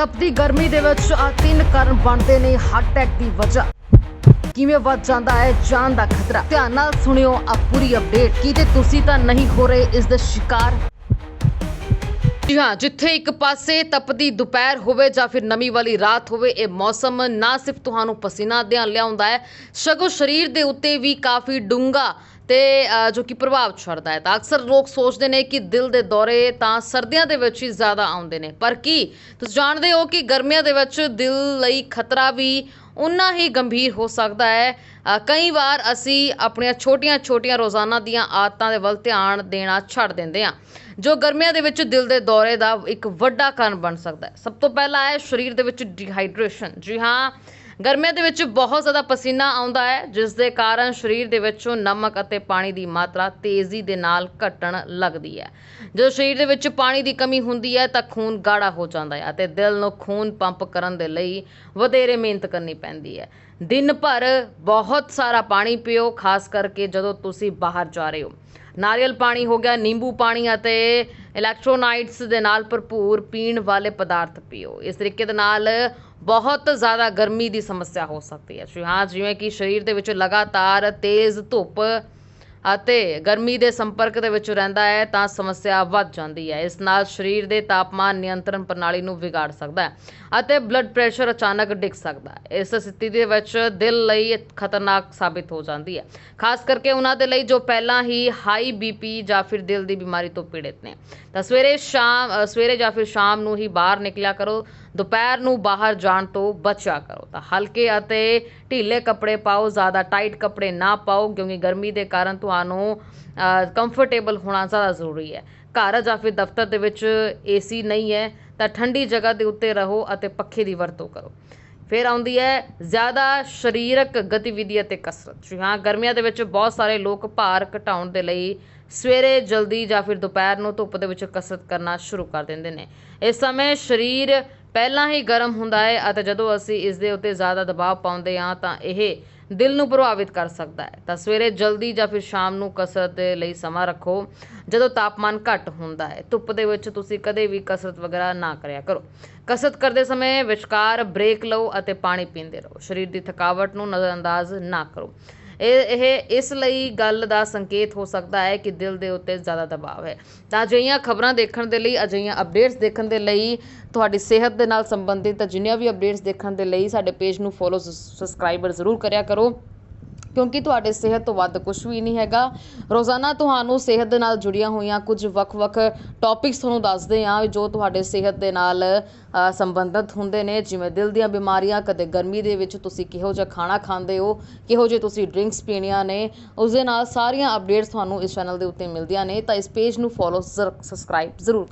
ਤਪਦੀ ਗਰਮੀ ਦੇ ਵਿੱਚ ਆ ਤਿੰਨ ਕਾਰਨ ਬਣਦੇ ਨੇ ਹਾਰਟ ਅਟੈਕ ਦੀ ਵਜ੍ਹਾ। ਕਿਵੇਂ ਵੱਧ ਜਾਂਦਾ ਹੈ, ਜਾਨ ਦਾ ਖਤਰਾ? ਧਿਆਨ ਨਾਲ ਸੁਣਿਓ ਆ ਪੂਰੀ ਅਪਡੇਟ ਕਿਤੇ ਤੁਸੀਂ ਤਾਂ ਨਹੀਂ ਹੋ ਰਹੇ ਇਸ ਦੇ ਸ਼ਿਕਾਰ? ਜੀ ਹਾਂ, ਜਿੱਥੇ ਇੱਕ ਪਾਸੇ ਤਪਦੀ ਦੁਪਹਿਰ ਹੋਵੇ ਜਾਂ ਫਿਰ ਨਮੀ ਵਾਲੀ ਰਾਤ ਹੋਵੇ, ਇਹ ਮੌਸਮ ਨਾ ਸਿਰਫ ਤੁਹਾਨੂੰ ਪਸੀਨਾ ਧਿਆਨ ਲਿਆਉਂਦਾ ਹੈ। ਸਗੋਂ ਸਰੀਰ ਦੇ ਉੱਤੇ ਵੀ ਕਾਫੀ ਡੂੰਘਾ ਤੇ ਜੋ ਕਿ ਪ੍ਰਭਾਵ ਛੱਡਦਾ ਹੈ। ਤਾਂ ਅਕਸਰ ਲੋਕ ਸੋਚਦੇ ਨੇ ਕਿ ਦਿਲ ਦੇ ਦੌਰੇ ਤਾਂ ਸਰਦੀਆਂ ਦੇ ਵਿੱਚ ਹੀ ਜ਼ਿਆਦਾ ਆਉਂਦੇ ਨੇ। ਪਰ ਕੀ? ਤੁਸੀਂ ਜਾਣਦੇ ਹੋ ਕਿ ਗਰਮੀਆਂ ਦੇ ਵਿੱਚ ਦਿਲ ਲਈ ਖਤਰਾ ਵੀ ਉਨਾ ਹੀ ਗੰਭੀਰ ਹੋ ਸਕਦਾ ਹੈ। ਕਈ ਵਾਰ ਅਸੀਂ ਆਪਣੀਆਂ ਛੋਟੀਆਂ-ਛੋਟੀਆਂ ਰੋਜ਼ਾਨਾ ਦੀਆਂ ਆਦਤਾਂ ਦੇ ਵੱਲ ਧਿਆਨ ਦੇਣਾ ਛੱਡ ਦਿੰਦੇ ਹਾਂ, ਜੋ ਗਰਮੀਆਂ ਦੇ ਵਿੱਚ ਦਿਲ ਦੇ ਦੌਰੇ ਦਾ ਇੱਕ ਵੱਡਾ ਕਾਰਨ ਬਣ ਸਕਦਾ ਹੈ। ਸਭ ਤੋਂ ਪਹਿਲਾ ਹੈ ਸਰੀਰ ਦੇ ਵਿੱਚ ਡੀਹਾਈਡਰੇਸ਼ਨ ਜੀ ਹਾਂ ਗਰਮੀਆਂ ਦੇ ਵਿੱਚ ਬਹੁਤ ਜ਼ਿਆਦਾ ਪਸੀਨਾ ਆਉਂਦਾ ਹੈ, ਜਿਸ ਦੇ ਕਾਰਨ ਸਰੀਰ ਦੇ ਵਿੱਚੋਂ ਨਮਕ ਅਤੇ ਪਾਣੀ ਦੀ ਮਾਤਰਾ ਤੇਜ਼ੀ ਦੇ ਨਾਲ ਘਟਣ ਲੱਗਦੀ ਹੈ। ਜਦੋਂ ਸਰੀਰ ਦੇ ਵਿੱਚ ਪਾਣੀ ਦੀ ਕਮੀ ਹੁੰਦੀ ਹੈ, ਤਾਂ ਖੂਨ ਗਾੜਾ ਹੋ ਜਾਂਦਾ ਹੈ ਅਤੇ ਦਿਲ ਨੂੰ ਖੂਨ ਪੰਪ ਕਰਨ ਦੇ ਲਈ ਵਧੇਰੇ ਮਿਹਨਤ ਕਰਨੀ ਪੈਂਦੀ ਹੈ। ਦਿਨ ਭਰ ਬਹੁਤ ਸਾਰਾ ਪਾਣੀ ਪੀਓ, ਖਾਸ ਕਰਕੇ ਜਦੋਂ ਤੁਸੀਂ ਬਾਹਰ ਜਾ ਰਹੇ ਹੋ। ਨਾਰੀਅਲ ਪਾਣੀ ਹੋ ਗਿਆ, ਨਿੰਬੂ ਪਾਣੀ ਅਤੇ ਇਲੈਕਟ੍ਰੋਨਾਈਟਸ ਦੇ ਨਾਲ ਭਰਪੂਰ ਪੀਣ ਵਾਲੇ ਪਦਾਰਥ ਪੀਓ। ਇਸ ਤਰੀਕੇ ਦੇ ਨਾਲ ਬਹੁਤ ਜ਼ਿਆਦਾ ਗਰਮੀ ਦੀ ਸਮੱਸਿਆ ਹੋ ਸਕਦੀ ਹੈ। ਜੀ ਹਾਂ, ਜਿਵੇਂ ਕਿ ਸਰੀਰ ਦੇ ਵਿੱਚ ਲਗਾਤਾਰ ਤੇਜ਼ ਧੁੱਪ ਅਤੇ ਗਰਮੀ ਦੇ ਸੰਪਰਕ ਦੇ ਵਿੱਚ ਰਹਿੰਦਾ ਹੈ ਤਾਂ ਸਮੱਸਿਆ ਵੱਧ ਜਾਂਦੀ ਹੈ। ਇਸ ਨਾਲ ਸਰੀਰ ਦੇ ਤਾਪਮਾਨ ਨਿਯੰਤਰਣ ਪ੍ਰਣਾਲੀ ਨੂੰ ਵਿਗਾੜ ਸਕਦਾ ਹੈ ਅਤੇ ਬਲੱਡ ਪ੍ਰੈਸ਼ਰ ਅਚਾਨਕ ਡਿੱਗ ਸਕਦਾ ਹੈ। ਇਸ ਸਥਿਤੀ ਦੇ ਵਿੱਚ ਦਿਲ ਲਈ ਖਤਰਨਾਕ ਸਾਬਿਤ ਹੋ ਜਾਂਦੀ ਹੈ। ਖਾਸ ਕਰਕੇ ਉਹਨਾਂ ਦੇ ਲਈ ਜੋ ਪਹਿਲਾਂ ਹੀ ਹਾਈ ਬੀਪੀ ਜਾਂ ਫਿਰ ਦਿਲ ਦੀ ਬਿਮਾਰੀ ਤੋਂ ਪੀੜਿਤ ਨੇ। ਤਾਂ ਸਵੇਰੇ ਸ਼ਾਮ ਸਵੇਰੇ ਜਾਂ ਫਿਰ ਸ਼ਾਮ ਨੂੰ ਹੀ ਬਾਹਰ ਨਿਕਲਿਆ ਕਰੋ। ਦੁਪਹਿਰ ਨੂੰ ਬਾਹਰ ਜਾਣ ਤੋਂ ਬਚਿਆ ਕਰੋ। ਤਾਂ ਹਲਕੇ ਅਤੇ ਢੀਲੇ ਕੱਪੜੇ ਪਾਓ, ਜ਼ਿਆਦਾ ਟਾਈਟ ਕੱਪੜੇ ਨਾ ਪਾਓ, ਕਿਉਂਕਿ ਗਰਮੀ ਦੇ ਕਾਰਨ ਤੁਹਾਨੂੰ ਕੰਫਰਟੇਬਲ ਹੋਣਾ ਜ਼ਿਆਦਾ ਜ਼ਰੂਰੀ ਹੈ। ਘਰ ਜਾਂ ਫਿਰ ਦਫ਼ਤਰ ਦੇ ਵਿੱਚ ਏਸੀ ਨਹੀਂ ਹੈ, ਤਾਂ ਠੰਡੀ ਜਗ੍ਹਾ ਦੇ ਉੱਤੇ ਰਹੋ ਅਤੇ ਪੱਖੇ ਦੀ ਵਰਤੋਂ ਕਰੋ। ਫਿਰ ਆਉਂਦੀ ਹੈ ਜ਼ਿਆਦਾ ਸਰੀਰਕ ਗਤੀਵਿਧੀ ਅਤੇ ਕਸਰਤ। ਜੀ ਹਾਂ, ਗਰਮੀਆਂ ਦੇ ਵਿੱਚ ਬਹੁਤ ਸਾਰੇ ਲੋਕ ਭਾਰ ਘਟਾਉਣ ਦੇ ਲਈ ਸਵੇਰੇ ਜਲਦੀ ਜਾਂ ਫਿਰ ਦੁਪਹਿਰ ਨੂੰ ਧੁੱਪ ਦੇ ਵਿੱਚ ਕਸਰਤ ਕਰਨਾ ਸ਼ੁਰੂ ਕਰ ਦਿੰਦੇ ਨੇ। ਇਸ ਸਮੇਂ ਸਰੀਰ ਪਹਿਲਾਂ ਹੀ ਗਰਮ ਹੁੰਦਾ ਹੈ ਅਤੇ ਜਦੋਂ ਅਸੀਂ ਇਸ ਦੇ ਉੱਤੇ ਜ਼ਿਆਦਾ ਦਬਾਅ ਪਾਉਂਦੇ ਹਾਂ ਤਾਂ ਇਹ ਦਿਲ ਨੂੰ ਪ੍ਰਭਾਵਿਤ ਕਰ ਸਕਦਾ ਹੈ। ਤਾਂ ਸਵੇਰੇ ਜਲਦੀ ਜਾਂ ਫਿਰ ਸ਼ਾਮ ਨੂੰ ਕਸਰਤ ਦੇ ਲਈ ਸਮਾਂ ਰੱਖੋ। ਜਦੋਂ ਤਾਪਮਾਨ ਘੱਟ ਹੁੰਦਾ ਹੈ, ਧੁੱਪ ਦੇ ਵਿੱਚ ਤੁਸੀਂ ਕਦੇ ਵੀ ਕਸਰਤ ਵਗੈਰਾ ਨਾ ਕਰਿਆ ਕਰੋ। ਕਸਰਤ ਕਰਦੇ ਸਮੇਂ ਵਿਚਕਾਰ ਬ੍ਰੇਕ ਲਓ ਅਤੇ ਪਾਣੀ ਪੀਂਦੇ ਰਹੋ। ਸਰੀਰ ਦੀ ਥਕਾਵਟ ਨੂੰ ਨਜ਼ਰਅੰਦਾਜ਼ ਨਾ ਕਰੋ। ਇਹ ਇਹ, ਇਸ ਲਈ ਗੱਲ ਦਾ ਸੰਕੇਤ ਹੋ ਸਕਦਾ ਹੈ ਕਿ ਦਿਲ ਦੇ ਉੱਤੇ ਜ਼ਿਆਦਾ ਦਬਾਅ ਹੈ। ਤਾਂ ਅਜਿਹੀਆਂ ਖਬਰਾਂ ਦੇਖਣ ਦੇ ਲਈ, ਅਜਿਹੀਆਂ ਅਪਡੇਟਸ ਦੇਖਣ ਦੇ ਲਈ ਤੁਹਾਡੀ ਸਿਹਤ ਦੇ ਨਾਲ ਸੰਬੰਧਿਤ ਜਿੰਨੀਆਂ ਵੀ ਅਪਡੇਟਸ ਦੇਖਣ ਦੇ ਲਈ ਸਾਡੇ ਪੇਜ ਨੂੰ ਫੋਲੋ ਸਬਸਕ੍ਰਾਈਬਰ ਜ਼ਰੂਰ ਕਰਿਆ ਕਰੋ। ਕਿਉਂਕਿ ਤੁਹਾਡੇ ਸਿਹਤ ਤੋਂ ਵੱਧ ਕੁਝ ਵੀ ਨਹੀਂ ਹੈਗਾ। ਰੋਜ਼ਾਨਾ ਤੁਹਾਨੂੰ ਸਿਹਤ ਦੇ ਨਾਲ ਜੁੜੀਆਂ ਹੋਈਆਂ ਕੁਝ ਵੱਖ-ਵੱਖ ਟੌਪਿਕਸ ਤੁਹਾਨੂੰ ਦੱਸਦੇ ਹਾਂ ਜੋ ਤੁਹਾਡੇ ਸਿਹਤ ਦੇ ਨਾਲ ਸੰਬੰਧਿਤ ਹੁੰਦੇ ਨੇ। ਜਿਵੇਂ ਦਿਲ ਦੀਆਂ ਬਿਮਾਰੀਆਂ, ਕਦੇ ਗਰਮੀ ਦੇ ਵਿੱਚ ਤੁਸੀਂ ਕਿਹੋ ਜਿਹਾ ਖਾਣਾ ਖਾਂਦੇ ਹੋ, ਕਿਹੋ ਜਿਹੇ ਤੁਸੀਂ ਡਰਿੰਕਸ ਪੀਣੀਆਂ ਨੇ ਉਸ ਦੇ ਨਾਲ ਸਾਰੀਆਂ ਅਪਡੇਟਸ ਤੁਹਾਨੂੰ ਇਸ ਚੈਨਲ ਦੇ ਉੱਤੇ ਮਿਲਦੀਆਂ ਨੇ। ਤਾਂ ਇਸ ਪੇਜ ਨੂੰ ਫੋਲੋ ਸਬਸਕ੍ਰਾਈਬ ਜ਼ਰੂਰ ਕਰੋ